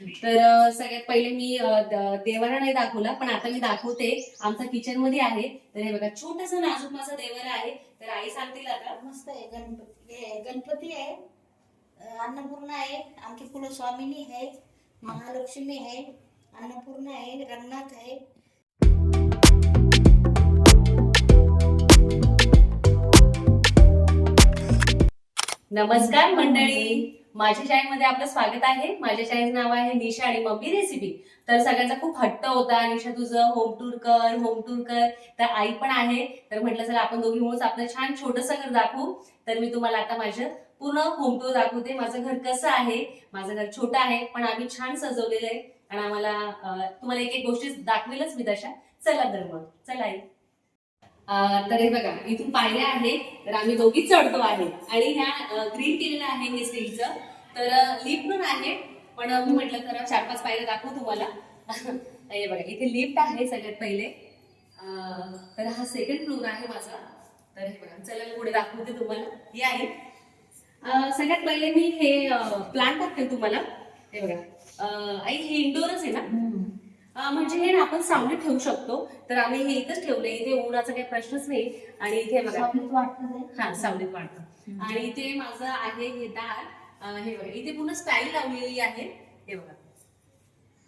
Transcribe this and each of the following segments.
तर सगळ्यात पहिले मी देवारा नाही दाखवला पण आता मी दाखवते. आमचा किचनमध्ये आहे. तर हे बघा छोटासा नाजूक माझा देवारा आहे. तर आई सांगतील आता. मस्त आहे गणपती हे गणपती आहे. अन्नपूर्णा आहे आमची कुलस्वामिनी आहे महालक्ष्मी आहे अन्नपूर्णा आहे रंगनाथ आहे. नमस्कार मंडळी. माझ्या शाळेमध्ये आपलं स्वागत आहे. माझ्या शाळेचं नाव आहे निशा आणि मम्मी रेसिपी तर सगळ्यांचा खूप हट्ट होता. निशा तुझं होम टूर कर होम टूर कर. तर आई पण आहे. तर म्हटलं चला आपण दोघी मिळून आपलं छान छोटंसं घर दाखवू. तर मी तुम्हाला आता माझं पूर्ण होम टूर दाखवते. माझं घर कसं आहे? माझं घर छोटं आहे पण आम्ही छान सजवलेलं आहे. आणि आम्हाला तुम्हाला एक एक गोष्टी दाखवेलच मी तशा. चला तर मग. चला आई. तर हे बघा इथून पायऱ्या आहे तर आम्ही दोघी चढतो आहे. आणि ह्या ग्रीन केलेलं आहे हे स्टीलचं. तर लिफ्ट पण आहे पण मी म्हटलं तर चार पाच पायऱ्या दाखवू तुम्हाला. हे बघा इथे लिफ्ट आहे सगळ्यात पहिले. तर हा सेकंड फ्लोर आहे माझा. तर हे बघा चला मी पुढे दाखवते तुम्हाला. हे आहे. सगळ्यात पहिले मी हे प्लांट दाखवेल तुम्हाला. हे बघा. आई हे इंडोरच आहे ना? म्हणजे हे ना आपण सावलीत ठेवू शकतो. तर आम्ही हे इथंच ठेवले इथे उन्हाचा काही प्रश्नच नाही. आणि इथे बघा. हा सावलीत वाढतं. आणि इथे माझं आहे हे दार. हे बघा. इथे पूर्ण स्टाईल लावलेली आहे. हे बघा.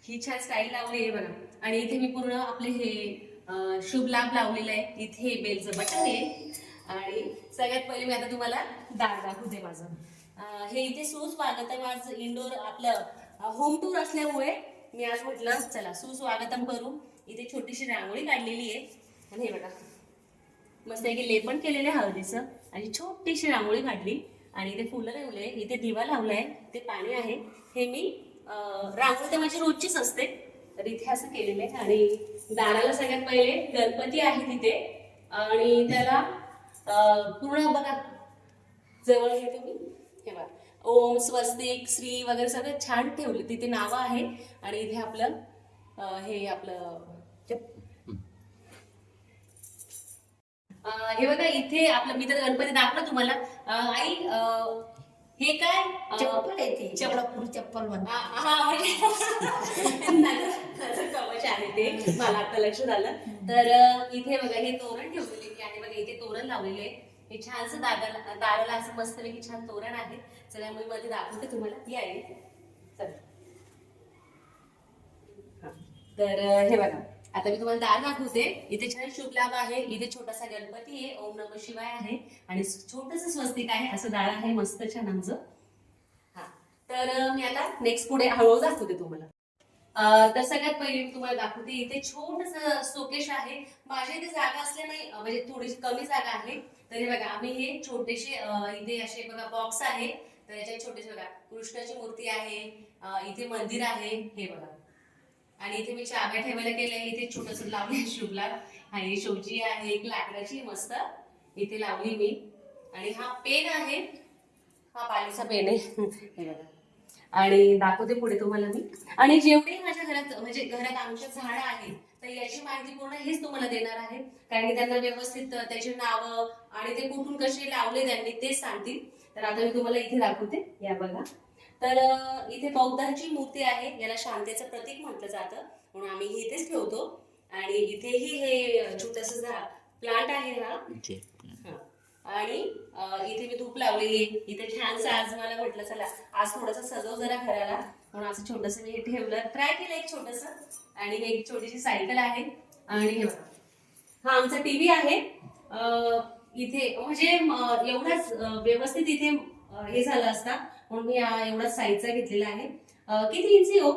ही छान स्टाईल लावली आहे. बघा. आणि इथे मी पूर्ण आपले हे शुभ लाभ लावलेलं आहे. इथे बेलचं बटन आहे. आणि सगळ्यात पहिले मी आता तुम्हाला दार दाखवते माझं. हे इथे सुस्वागतम आज इंडोर आपलं होम टूर असल्यामुळे मी आज म्हटलं चला सुस्वागतम करू. इथे छोटीशी रांगोळी काढलेली आहे. आणि हे बघा मस्त आहे की लेपण केलेलं आहे हळदीचं. आणि छोटीशी रांगोळी काढली. आणि इथे फुलं लावले इथे दिवा लावलाय ते पाणी आहे. हे मी रांगोळी तर माझी रोजचीच असते. तर इथे असं केलेलं आहे. आणि दाराला सगळ्यात पहिले गणपती आहे तिथे. आणि त्याला पूर्ण बघा जवळ हे तुम्ही. हे बघा. ओम स्वस्तिक श्री वगैरे सगळं छान ठेवले. तिथे नावं आहे आणि इथे आपलं हे आपलं हे बघा इथे आपलं मी तर गणपती दाखवलं तुम्हाला. आई हे काय? चप्पल आहे ते. चप्पल. चपलापूर चप्पल कवच आहे ते. मला आता लक्ष झालं तर इथे बघा हे तोरण ठेवलेले आहे. बघा इथे तोरण लावलेले आहे. हे छानसं दादाला दाराला असं मस्तपैकी छान तोरण आहे. चला मी मध्ये दाखवते तुम्हाला. ती आहे. चला. हा. तर हे बघा. आता मी तुम्हाला दार दाखवते. इथे छान शुभ लाभ आहे. इथे छोटासा गणपती आहे. ओम नम शिवाय आहे. आणि छोटस स्वस्तिक आहे. असं दार आहे. मस्त छान आमचं. हा. तर मी आता नेक्स्ट पुढे हळूहळू दाखवते तुम्हाला. तर सगळ्यात पहिले मी तुम्हाला दाखवते इथे छोटस सोकेश आहे. माझ्या इथे जागा असल्याने म्हणजे थोडीशी कमी जागा आहे. तर हे बघा आम्ही हे छोटेसे इथे असे बघा बॉक्स आहे. तर याच्यात छोटेसे बघा कृष्णाची मूर्ती आहे इथे मंदिर आहे हे बघा. आणि इथे मी चाव्या ठेवायला केल्या इथे छोटस लावले शुभला. आणि शोची आहे एक लाकडाची मस्त. इथे लावली मी. आणि हा पेन आहे. हा पालीचा पेन आहे. हे बघा. आणि दाखवते पुढे तुम्हाला मी. आणि जेवढे माझ्या घरात म्हणजे घरात आमच्या झाडं आहेत तर याची माहिती पूर्ण हेच तुम्हाला देणार आहे. कारण की त्यांना व्यवस्थित त्याची नावं आणि ते कुठून कसे लावले त्यांनी तेच सांगतील. तर आता मी तुम्हाला इथे दाखवते या बघा. तर इथे बौद्धांची मूर्ती आहे याला शांतीचं प्रतीक म्हटलं जातं. म्हणून आम्ही इथेच ठेवतो. आणि इथेही हे छोटस प्लांट आहे हा. आणि इथे मी धूप लावलेली इथे छानसं आज मला म्हटलं चला आज थोडंसं सजव जरा घराला. म्हणून असं छोटस मी हे ठेवलं. ट्राय केलं एक छोटस. आणि हे एक छोटीशी सायकल आहे. आणि हे हा आमचा टीव्ही आहे. इथे म्हणजे एवढाच व्यवस्थित इथे हे झालं असता. म्हणून मी एवढा साईजचा घेतलेला आहे. किती इंची हो?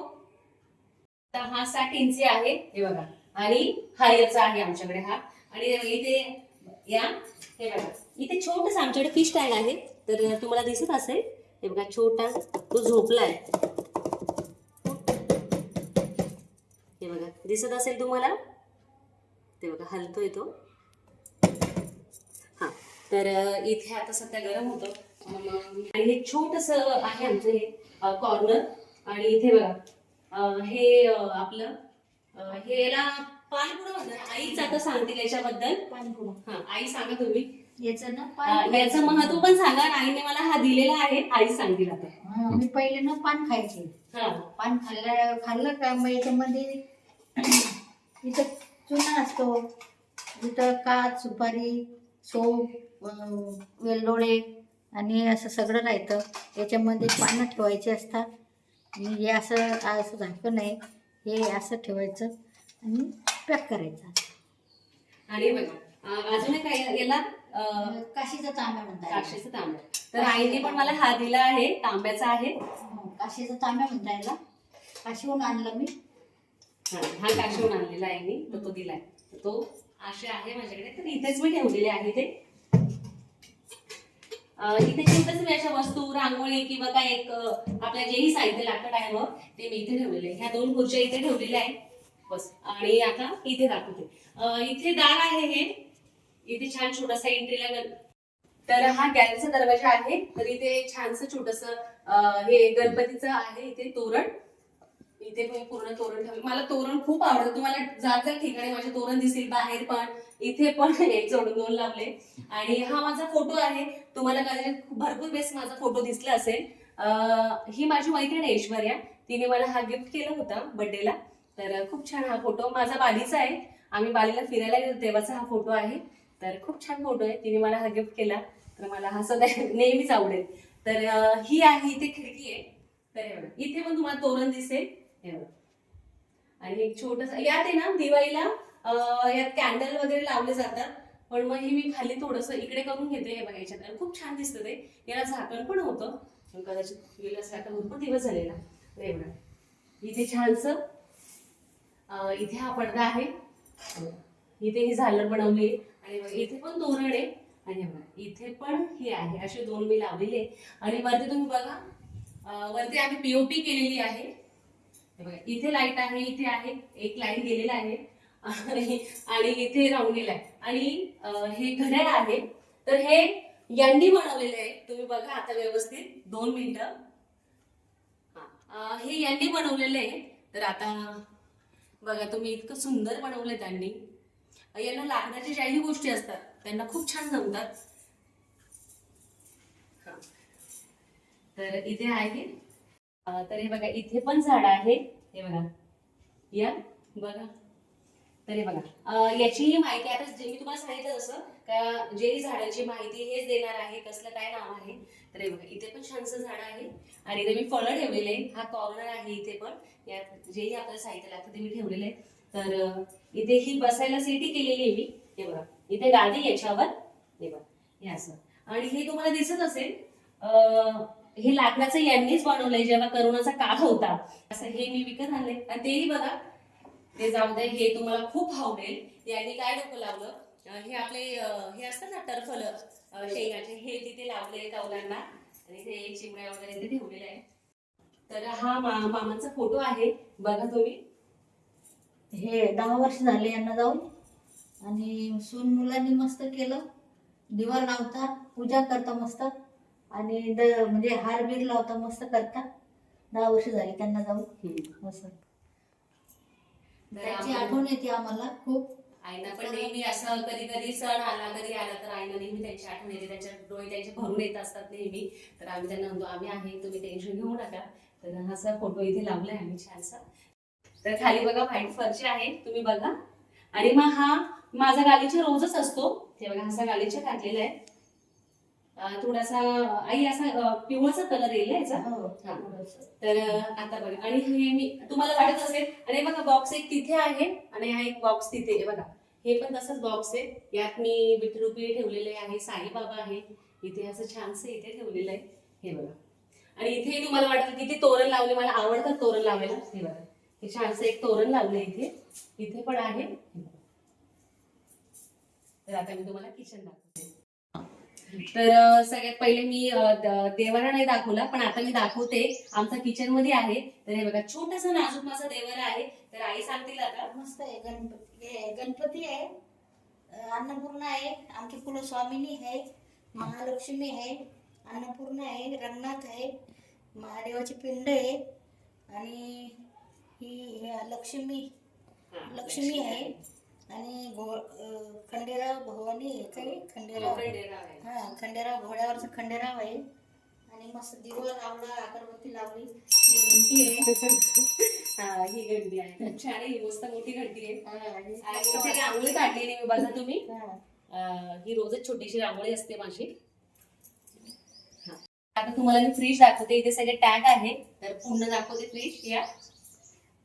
तर हा साठ इंची आहे. हे बघा. आणि हायरचा आहे आमच्याकडे हा. आणि इथे या हे बघा. इथे छोटस आमच्याकडे फिश टँक आहे. तर तुम्हाला दिसत असेल हे बघा छोटा तो झोपलाय. हे बघा दिसत असेल तुम्हाला? ते बघा हलतोय तो. हा तर इथे आता सध्या गरम होतं. आणि हे छोटस आहे आमचं हे कॉर्नर आणि इथे बघा हे आपलं हे याला पाणपुडं म्हणतात. आईच आता सांगतील याच्याबद्दल पाणीपुरा हा आई सांगा तुम्ही. याचं ना पान याचं महत्त्व पण सांगा. आणि आईने मला हा दिलेला आहे. आई सांगतील आता. हा, मी पहिले ना पान खायचे. हा. पान खाल्लं खाल्लं का? मग याच्यामध्ये इथं चुना असतो. इथं काच सुपारी सोप अं, वेलदोडे आणि असं सगळं राहतं. याच्यामध्ये पानं ठेवायचे असतात. आणि हे असं असं झाकण आहे हे असं ठेवायचं आणि पॅक करायचं. आणि बघा अं, अजून एक आहे याला काशीचा तांब्या म्हणतात. काशीचं तांब्या तर आईने पण मला हा दिला आहे तांब्याचा आहे. हो, काशीचा तांब्या म्हणता याला काशीहून आणलं मी. हा हा काशीहून आणलेला आहे मी तर तो दिलाय. तर तो असे आहे माझ्याकडे. तर इथेच मी ठेवलेले आहे ते. इथे छोटस मी अशा वस्तू रांगोळी किंवा काय एक आपल्या जेही साहित्य लागतं आहे मग ते मी इथे ठेवलेले ह्या दोन खुर्च्या इथे ठेवलेल्या आहेत. बस. आणि आता इथे दाखवते. इथे दार आहे हे. इथे छान छोटासा एंट्रीला तर हा गॅलरीचा दरवाजा आहे. तर इथे छानस छोटस हे गणपतीचं आहे इथे तोरण. इथे पण पूर्ण तोरण ठेवलं. मला तोरण खूप आवडतं. तुम्हाला जात जात ठिकाणी माझे तोरण दिसेल बाहेर पण. इथे पण एक जोडून दोन लावले. आणि हा माझा फोटो आहे. तुम्हाला कदाचित भरपूर बेस माझा फोटो दिसला असेल. ही माझी मैत्रीण आहे ऐश्वर्या. तिने मला हा गिफ्ट केला होता बर्थडेला तर खूप छान हा फोटो माझा बालीचा आहे. आम्ही बालीला फिरायला गेलो तेव्हाचा हा फोटो आहे. तर खूप छान फोटो आहे. तिने मला हा गिफ्ट केला. तर मला हा सध्या नेहमीच आवडेल. तर ही आहे इथे खिडकी आहे. तर हे इथे पण तुम्हाला तोरण दिसेल. हे आणि एक छोटस यात आहे ना दिवाळीला यात कॅन्डल वगैरे लावले जातात. पण मग हे मी खाली थोडस इकडे करून घेते हे बघा याच्यात. खूप छान दिसतं ते. याला झाकण पण होतं. कदाचित गेलं असं आता भरपूर दिवस झालेला. एवढा इथे छानस इथे हा पडदा आहे. इथे ही झालर बनवली आणि इथे पण तोरण आहे आणि बघा इथे पण हे आहे. असे दोन मी लावलेले आणि वरती तुम्ही बघा वरती आम्ही पीओपी केलेली आहे. बघा इथे लाइट आहे इथे आहे एक लाईन गेलेला आहे. आणि इथे राहून आहे आणि हे घड्याळ आहे. तर हे यांनी बनवलेलं आहे. तुम्ही बघा आता व्यवस्थित दोन मिनिटं. हे यांनी बनवलेलं आहे. तर आता बघा तुम्ही इतकं सुंदर बनवलंय त्यांनी. यांना लागण्याच्या ज्याही गोष्टी असतात. त्यांना खूप छान जमतात. तर इथे आहे. तर हे बघा इथे पण झाड आहे. हे बघा. या. बघा. तर हे बघा. याचीही माहिती आता जे मी तुम्हाला सांगितलं जसं का जेही झाडांची माहिती हेच देणार आहे कसलं काय नाव आहे. तर हे बघा इथे पण छानसं झाड आहे. आणि इथे मी फळं ठेवलेले हा कॉर्नर आहे इथे पण. यात जेही आपल्याला साहित्य लागतं ते मी ठेवलेलं आहे. तर इथे ही बसायला सिटी केलेली आहे मी. हे बघा. इथे गादी याच्यावर. हे बघा. हे असं. आणि हे तुम्हाला दिसत असेल हे लाकडाचं यांनीच बनवलंय जेव्हा करोनाचा काळ होता. असं हे मी विकत आणले आणि तेही बघा. ते जाऊ दे हे तुम्हाला खूप आवडेल. यांनी काय डोकं लावलं? हे आपले हे असतात ना टर्फल शेंगाचे. हे तिथे लावले कौलांना. आणि ते चिमड्या वगैरे इथे ठेवलेले आहे तर हा मामांचा मामाचा फोटो आहे. बघा तुम्ही. हे दहा वर्ष झाले यांना जाऊन. आणि सून मुलांनी मस्त केलं. दिवा लावता पूजा करता मस्त. आणि द म्हणजे हार बीर लावता मस्त करता. दहा वर्ष झाली त्यांना जाऊन. मस्त त्याची आठवण येते आम्हाला खूप. आईना पण नेहमी असं कधी कधी सण आला कधी आला तर आईना नेहमी त्यांची आठवण येते. त्यांच्या डोळे त्यांचे भरून येत असतात नेहमी. तर आम्ही त्यांना म्हणतो आम्ही आहे तुम्ही टेन्शन घेऊ नका. तर असा फोटो इथे लावलाय आम्ही छानसा. तर खाली बघा व्हाईट फरची आहे तुम्ही बघा. आणि मग हा माझा गालीचा रोजच असतो. हे बघा असा गालीचा घातलेला आहे. थोडासा आई असा पिवळाचा कलर येईल याचा? हो. तर आता बघा. आणि हे मी तुम्हाला वाटत असेल आणि बघा बॉक्स एक तिथे आहे आणि हा एक बॉक्स तिथे आहे. बघा. हे पण तसंच बॉक्स आहे. यात मी विठुरुपी ठेवलेले आहे साईबाबा आहे. इथे असं छानसं इथे ठेवलेलं आहे. हे बघा. आणि इथे तुम्हाला वाटेल किती तोरण लावले मला आवडतात तोरण लावायला. हे बघा. हे छानसं एक तोरण लागलं इथे. इथे पण आहे. तर आता मी तुम्हाला किचन दाखवते. तर सगळ्यात पहिले मी देवारा नाही दाखवला पण आता मी दाखवते. आमचा किचनमध्ये आहे. तर हे बघा छोटासा नाजूक माझा देवारा आहे. तर आई सांगतील आता. मस्त आहे गणपती हे गणपती आहे. अन्नपूर्णा आहे आमची कुलस्वामिनी आहे महालक्ष्मी आहे अन्नपूर्णा आहे रंगनाथ आहे महादेवाची पिंड आहे. आणि ही हे लक्ष्मी लक्ष्मी आहे. आणि घो खंडेराव भवानी काही खंडेराव. खंडेराव आहे. हा खंडेराव घोड्यावरचं खंडेराव आहे. आणि मस्त दिवस लावला अगरबत्ती लावली. ही घंटी आहे. हा, ही घंटी आहे. खूप छान आहे ही मस्त मोठी घंटी आहे. हा, आणि आणि इथे रांगोळी काढलेली आहे बघा तुम्ही. हा. ही रोजच छोटीशी रांगोळी असते माझी. हा. आता तुम्हाला मी फ्रीज दाखवते. इथे सगळे टॅग आहे. तर पूर्ण दाखवते फ्रीज. या.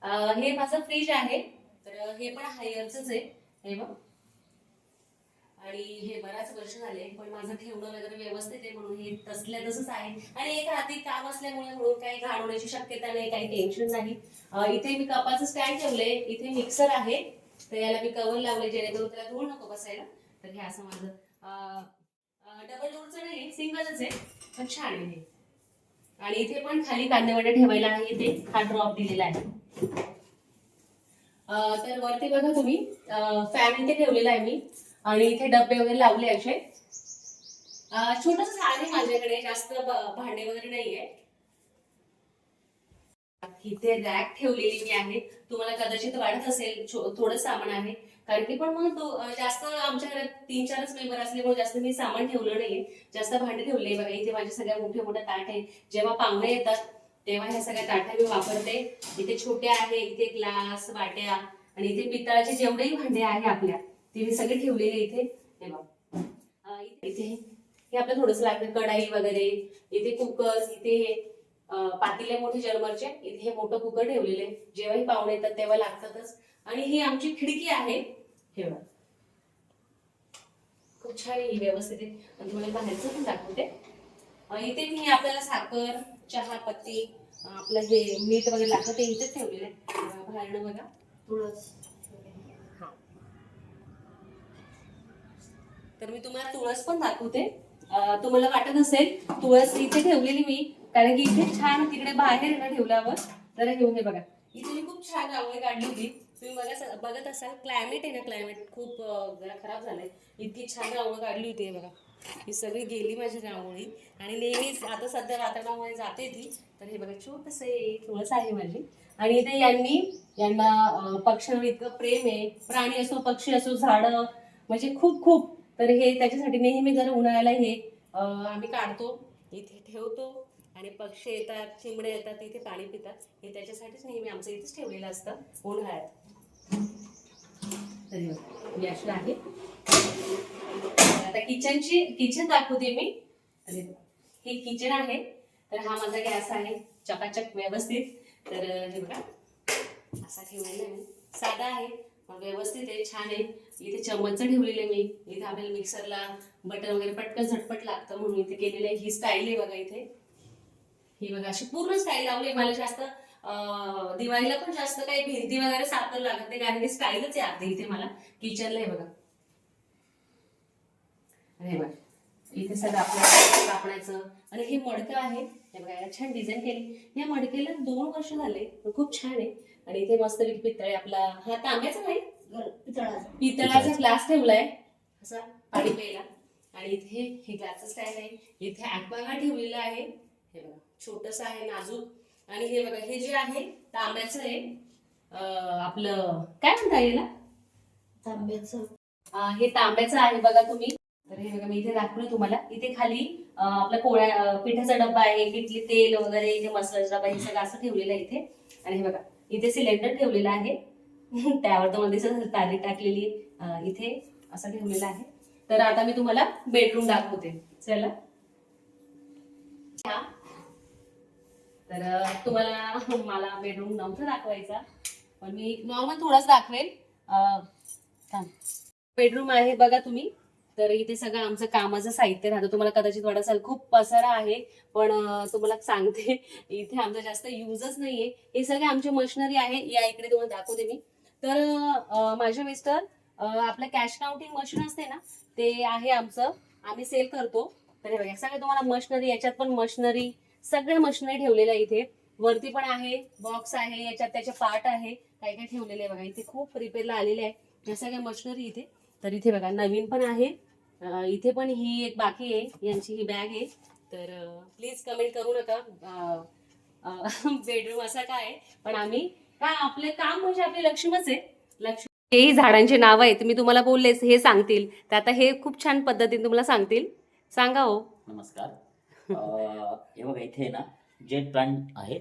हे माझं फ्रीज आहे. तर हे पण हायरच आहे. हे बघ. आणि हे बराच वर्ष झाले पण माझं ठेवणं वगैरे व्यवस्थित आहे म्हणून हे तसल्या तसंच आहे. आणि एक हाती काम असल्यामुळे म्हणून काही घाण होण्याची शक्यता नाही काही टेन्शन नाही. इथे मी कपाचं स्टँड ठेवलंय. इथे मिक्सर आहे. तर याला मी कवर लावले जेणेकरून त्याला धूळ नको बसायला. तर हे असं माझं डबल डोरचं नाही सिंगलच आहे पण छान आहे आणि इथे पण खाली कांदेवडे ठेवायला आहे इथे. हा ड्रॉप दिलेला आहे. तर वरती बघा तुम्ही. फॅन इथे ठेवलेला आहे मी. आणि इथे डबे वगैरे लावले असे. छोटस आहे माझ्याकडे. जास्त भांडे वगैरे नाहीये. इथे रॅक ठेवलेली मी आहे. तुम्हाला कदाचित वाढत असेल. थोडं सामान आहे. कारण की पण मग जास्त आमच्या घरात तीन चारच मेंबर असल्यामुळे जास्त मी सामान ठेवलं नाहीये. जास्त भांडे ठेवले बघा इथे माझे सगळ्या मोठे मोठे ताट आहे जेव्हा पाहुणे येतात तेव्हा ह्या सगळ्या ताटा मी वापरते. इथे छोटे आहे इथे ग्लास वाट्या आणि इथे पितळाचे जेवढेही भांडे आहे आपल्या ते मी सगळे ठेवलेले इथे. हे बघ. इथे हे आपलं थोडंसं लागतं कढाई वगैरे इथे कुकर इथे हे मोठे जर्मरचे इथे हे मोठं कुकर ठेवलेले. जेव्हाही पाहुणे येतात तेव्हा लागतातच. आणि ही आमची खिडकी आहे. हे बघ. खूप छान आहे ही व्यवस्थित आहे. आणि तुम्हाला बाहेरचं पण दाखवते. इथे मी आपल्याला साखर चहा पत्ती आपलं हे मीठ वगैरे लागतं ते इथेच ठेवलेलं आहे. बाहेरनं बघा. तुळस हा. तर मी तुम्हाला तुळस पण दाखवते. तुम्हाला वाटत असेल तुळस इथे ठेवलेली मी कारण की इथे छान तिकडे बाहेर ना ठेवल्यावर. जरा घेऊन हे बघा. इथे मी खूप छान रांगोळी काढली होती. तुम्ही बघा बघत असाल क्लायमेट आहे ना क्लायमेट खूप जरा खराब झालंय. इतकी छान रांगोळी काढली होती हे बघा. ही सगळी गेली माझी रांगोळी. आणि नेहमीच आता सध्या वातावरणामुळे जाते ती. तर हे बघा छोटस तुळस आहे माझी. आणि इथे यांनी यांना पक्ष्यांवर इतकं प्रेम आहे. प्राणी असो पक्षी असो झाडं म्हणजे खूप खूप. तर हे त्याच्यासाठी नेहमी जर उन्हाळ्याला हे आम्ही काढतो. इथे ठेवतो. आणि पक्षी येतात चिमडे येतात इथे पाणी पितात. हे त्याच्यासाठीच नेहमी आमचं इथेच ठेवलेलं असतं उन्हाळ्यात. तर आहे आता किचनची किचन दाखवते मी. हे किचन आहे. तर हा माझा गॅस आहे. चकाचक व्यवस्थित. तर हे बघा. असा ठेवलेला आहे. मी. साधा आहे व्यवस्थित आहे. छान आहे. इथे चम्मच ठेवलेले मी. इथे आपल्याला मिक्सरला बटर वगैरे पटकन झटपट लागतं म्हणून इथे केलेलं आहे. ही स्टाईल आहे बघा इथे. ही बघा अशी पूर्ण स्टाईल लावली मला जास्त दिवाळीला पण जास्त काही भिंती वगैरे सापड लागत नाही कारण की स्टाईलच आहे आता इथे मला. किचनला आहे बघा. हे बघा इथे सगळं आपलं कापण्याचं आणि हे मडकं आहे हे बघा याला छान डिझाईन केली. या मडकेला दोन वर्ष झाले. खूप छान आहे. आणि इथे मस्त पितळे आपला हा तांब्याचा नाही. पितळाचा. पितळाचा ग्लास ठेवलाय. असा पाणी प्यायला. आणि इथे हे ग्लासचं स्टँड आहे. इथे ऍक्वागार्ड ठेवलेलं आहे. हे बघा छोटस आहे नाजूक. आणि हे बघा हे जे आहे तांब्याचं आहे. आपलं काय म्हणता याला? तांब्याचं. हे तांब्याचं आहे बघा तुम्ही. तर हे बघा मी इथे दाखवलं तुम्हाला. इथे खाली आपला पोळ्या पिठाचा डब्बा आहे पिठली तेल वगैरे इथे मसाल्याचा डब्बा हे सगळं असं ठेवलेलं आहे इथे. आणि हे बघा इथे सिलेंडर ठेवलेला आहे. त्यावर तुम्हाला दिसत तारी टाकलेली इथे असं ठेवलेलं आहे. तर आता मी तुम्हाला बेडरूम दाखवते. चला. तर तुम्हाला मला बेडरूम नव्हतं दाखवायचा पण मी नॉर्मल थोडाच दाखवेल. बेडरूम आहे बघा तुम्ही. तर इथे सगळं आमचं कामाचं साहित्य राहतं. तुम्हाला कदाचित वाटत असेल खूप पसारा आहे पण तुम्हाला सांगते इथे आमचा जास्त युजच नाहीये. हे सगळे आमची मशिनरी आहे. या इकडे तुम्हाला दाखवते मी. तर माझे मिस्टर आपलं कॅश काउंटिंग मशीन असते ना ते आहे आमचं. आम्ही सेल करतो. तर हे बघा सगळं तुम्हाला मशिनरी याच्यात पण मशिनरी सगळ्या मशिनरी ठेवलेल्या इथे. वरती पण आहे बॉक्स आहे याच्यात त्याचे पार्ट आहे. काय काय ठेवलेले आहे बघा इथे खूप रिपेअरला आलेले आहे. या सगळ्या मशिनरी इथे. तर इथे बघा नवीन पण आहे. इथे पण ही एक बाकी आहे यांची ही बॅग आहे. तर प्लीज कमेंट करू नका. बेडरूम असा काय आहे. पण आम्ही काय आपले काम म्हणजे आपली लक्ष्मीच आहे. लक्ष्मी हेही झाडांचे नाव आहेत मी तुम्हाला बोललेच हे सांगतील. तर आता हे खूप छान पद्धतीने तुम्हाला सांगतील. सांगा हो. नमस्कार. हे बघा इथे ना जेट प्लांट आहे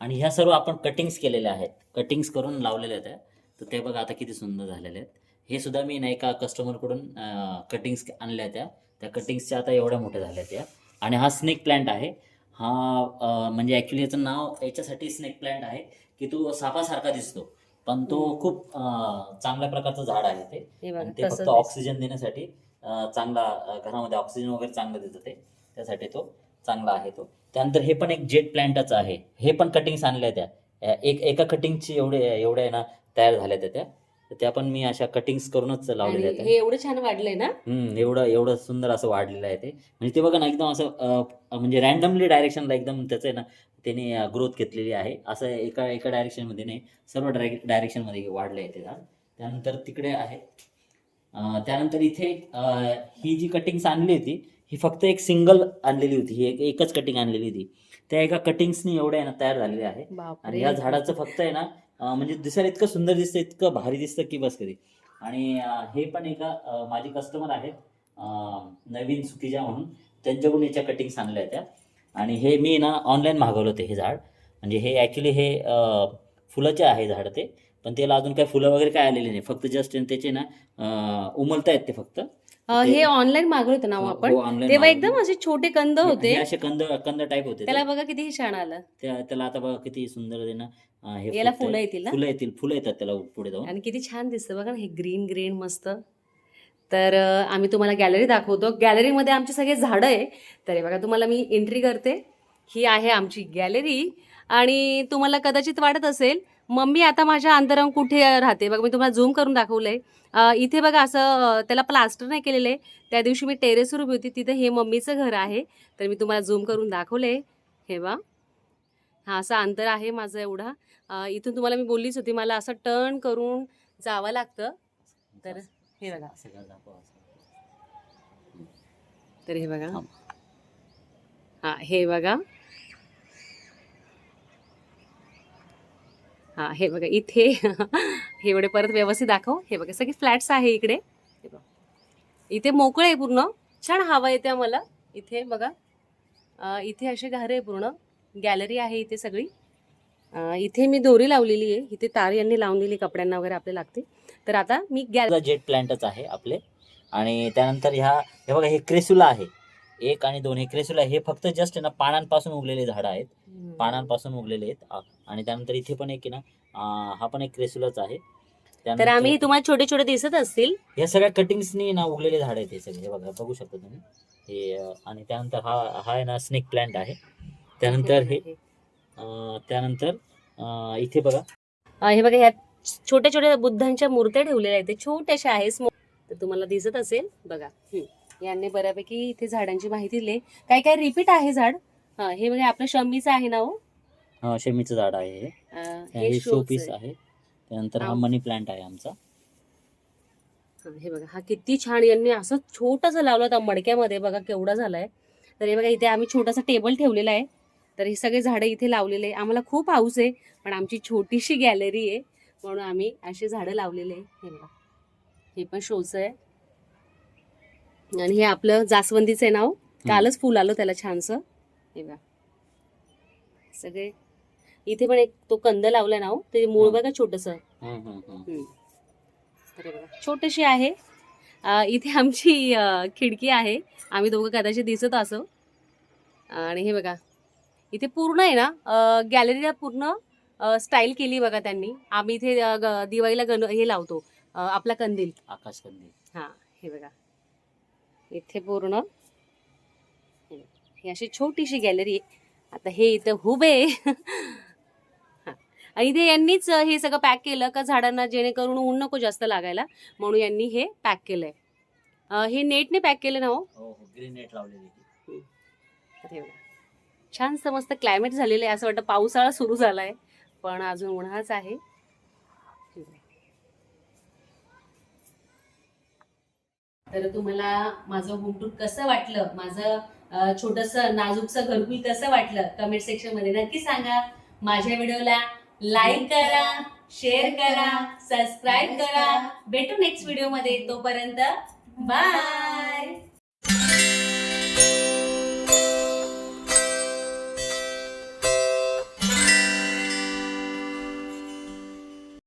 आणि ह्या सर्व आपण कटिंग्स केलेल्या आहेत. कटिंग्स करून लावलेल्या आहेत. तर ते बघा आता किती सुंदर झालेले आहेत. हे सुद्धा मी ना एका कस्टमरकडून कटिंग्स आणल्या त्या. त्या कटिंग्सच्या आता एवढ्या मोठ्या झाल्या त्या. आणि हा स्नेक प्लांट आहे. हा म्हणजे ॲक्च्युली याचं नाव याच्यासाठी स्नेक प्लांट आहे की तो सापासारखा दिसतो. पण तो खूप चांगल्या प्रकारचं झाड आहे ते. ते फक्त. ऑक्सिजन देण्यासाठी चांगला घरामध्ये ऑक्सिजन वगैरे चांगलं देतं ते. त्यासाठी तो चांगला आहे तो. त्यानंतर हे पण एक जेट प्लॅन्टच आहे. हे पण कटिंग्स आणल्या त्या. एक एका कटिंगची एवढे एवढ्या ना तयार झाल्या त्या. तर त्या पण मी अशा कटिंग्स करूनच लावलेल्या आहेत. हे एवढं छान वाढलंय ना? हम्म, एवढं एवढं सुंदर असं वाढलेलं आहे ते. म्हणजे ते बघा ना एकदम असं अं, म्हणजे रॅन्डमली डायरेक्शनला एकदम त्याचं आहे ना त्याने ग्रोथ घेतलेली आहे. असं एका एका डायरेक्शनमध्ये नाही सर्व डायरेक्ट डायरेक्शनमध्ये वाढलं आहे ते झाड. त्यानंतर तिकडे आहे अं, त्यानंतर इथे अं, ही जी कटिंग्स आणली होती ही फक्त एक सिंगल आणलेली होती. ही एक एकच कटिंग आणलेली होती. त्या एका कटिंग्सनी एवढ्या आहे ना तयार झालेली आहे आणि बापरे या झाडाचं फक्त आहे ना म्हणजे दिसायला इतकं सुंदर दिसतं इतकं भारी दिसतं की बस कधी. आणि हे पण एका माझे कस्टमर आहेत नवीन सुकीजा म्हणून. त्यांच्याकडून याच्या कटिंग्स आणल्या त्या. आणि हे मी ना ऑनलाईन मागवलं होतं हे झाड. म्हणजे हे ॲक्च्युली हे फुलाचे आहे झाड ते. पण त्याला अजून काही फुलं वगैरे काय आलेली नाही. फक्त जस्ट त्याचे ना उमलता आहेत ते फक्त. हे ऑनलाईन मागवलं होतं ना हो आपण. हो, तेव्हा. एकदम असे छोटे कंद होते. असे कंद कंद टाईप होते. त्याला बघा किती छान आलं. त्या- त्याला आता बघा किती सुंदर आहे हे याला. फुलं येतील ना? फुलं येतील फुलं येतात त्याला पुढे जाऊन. आणि किती छान दिसतं बघा ना हे ग्रीन ग्रीन मस्त. तर अं, आम्ही तुम्हाला गॅलरी दाखवतो. गॅलरीमध्ये आमची सगळे झाडं आहे. तर हे बघा तुम्हाला मी एंट्री करते. ही आहे आमची गॅलरी आणि तुम्हाला कदाचित वाटत असेल मम्मी आता माझ्या अंतरंग कुठे राहते? बघा मी तुम्हाला झूम करून दाखवलंय. इथे बघा असं अं, त्याला प्लास्टर नाही केलेलं. आहे त्या दिवशी मी टेरेसवर उभी होती. तिथे हे मम्मीचं घर आहे. तर मी तुम्हाला झूम करून दाखवले हे बा हा असं अंतर आहे माझं एवढा. इथून तुम्हाला मी बोललीच होती मला असं टर्न करून जावं लागतं. तर हे बघा. तर हे बघा. हा हे बघा. हा हे बघा इथे. हे एवढे परत व्यवस्थित दाखव. हे बघा सगळे फ्लॅट्स आहे इकडे. हे बघा. इथे मोकळे आहे पूर्ण. छान हवा येते मला इथे बघा. इथे असे घरे आहे पूर्ण. गॅलरी आहे इथे सगळी. इथे मी दोरी लावलेली आहे. इथे तार यांनी लावून दिली कपड्यांना वगैरे आपल्या लागते तर आता मी गॅल जेट प्लांटच आहे आपले. आणि त्यानंतर ह्या हे बघा हे क्रेसुला आहे. एक आणि दोन हे क्रेसुला हे फक्त जस्ट ना पानांपासून उगलेले झाडं आहेत. पानांपासून उगलेले आहेत. आणि त्यानंतर इथे पण एक ना हा पण एक क्रेसुलाच आहे. तर आम्ही तुम्हाला छोटे छोटे दिसत असतील. या सगळ्या कटिंग्सनी ना उगलेले झाड आहेत हे सगळे. हे बघा बघू शकता तुम्ही. हे आणि त्यानंतर हा हा आहे ना स्नेक प्लांट आहे. त्यानंतर हे अ, त्यानंतर अ, इथे बघा. अं, हे बघा ह्या छोट्या छोट्या बुद्धांच्या मूर्त्या ठेवलेल्या आहेत. ते छोट्याशा आहे. तर तुम्हाला दिसत असेल बघा. यांनी बऱ्यापैकी इथे झाडांची माहिती दिली. काय काय रिपीट आहे झाड? हा हे बघा आपलं शमीचं आहे ना हो? अ, शेमीचं झाड आहे हे. अं, हे हे शो शोचं पीस आहे. त्यानंतर हा. मनी प्लांट आहे आमचा. हा, हे बघा हा किती छान यांनी असं छोटासा लावला होता मडक्यामध्ये. बघा केवढा झालाय. तर हे बघा इथे आम्ही छोटासा टेबल ठेवलेला आहे. तर हे सगळे झाडं इथे लावलेले आहे. आम्हाला खूप हाऊस आहे पण आमची छोटीशी गॅलरी आहे म्हणून आम्ही अशी झाडं लावलेले आहे. हे बघा. हे पण शोचं आहे. आणि हे आपलं जास्वंदीचं आहे नाव कालच फुल आलं त्याला छानसं. हे बघा. सगळे. इथे पण एक तो कंद लावला नाव ते मूळ हं. बघा छोटंसं. हे छोटीशी आहे. इथे आमची खिडकी आहे. आम्ही दोघं कदाचित दिसत असो. आणि हे बघा. इथे पूर्ण आहे ना गॅलरीला पूर्ण स्टाईल केली बघा त्यांनी. आम्ही इथे दिवाळीला गण हे लावतो आपला कंदील. आकाश कंदील. हां हे बघा. इथे पूर्ण. हे. ही अशी छोटीशी गॅलरी आहे. आता हे इथं हुबे हां. आणि इथे यांनीच हे सगळं पॅक केलं का झाडांना जेणेकरून ऊन नको जास्त लागायला. म्हणून यांनी हे पॅक केलंय. हे नेटने पॅक केलं ना हो? हो हो ग्रीन नेट लावलेली छान समस्त क्लायमेट झालेलं आहे. असं वाटतं पावसाळा सुरू झालाय. पण अजून उन्हाळाच आहे. तर तुम्हाला माझं होम टूर कसं वाटलं? माझं अं, छोटंसं घरकुल कसं वाटलं? कमेंट सेक्शनमध्ये नक्की सांगा. माझ्या व्हिडिओला लाईक करा शेअर करा सबस्क्राईब करा. भेटू नेक्स्ट व्हिडिओमध्ये. तोपर्यंत बाय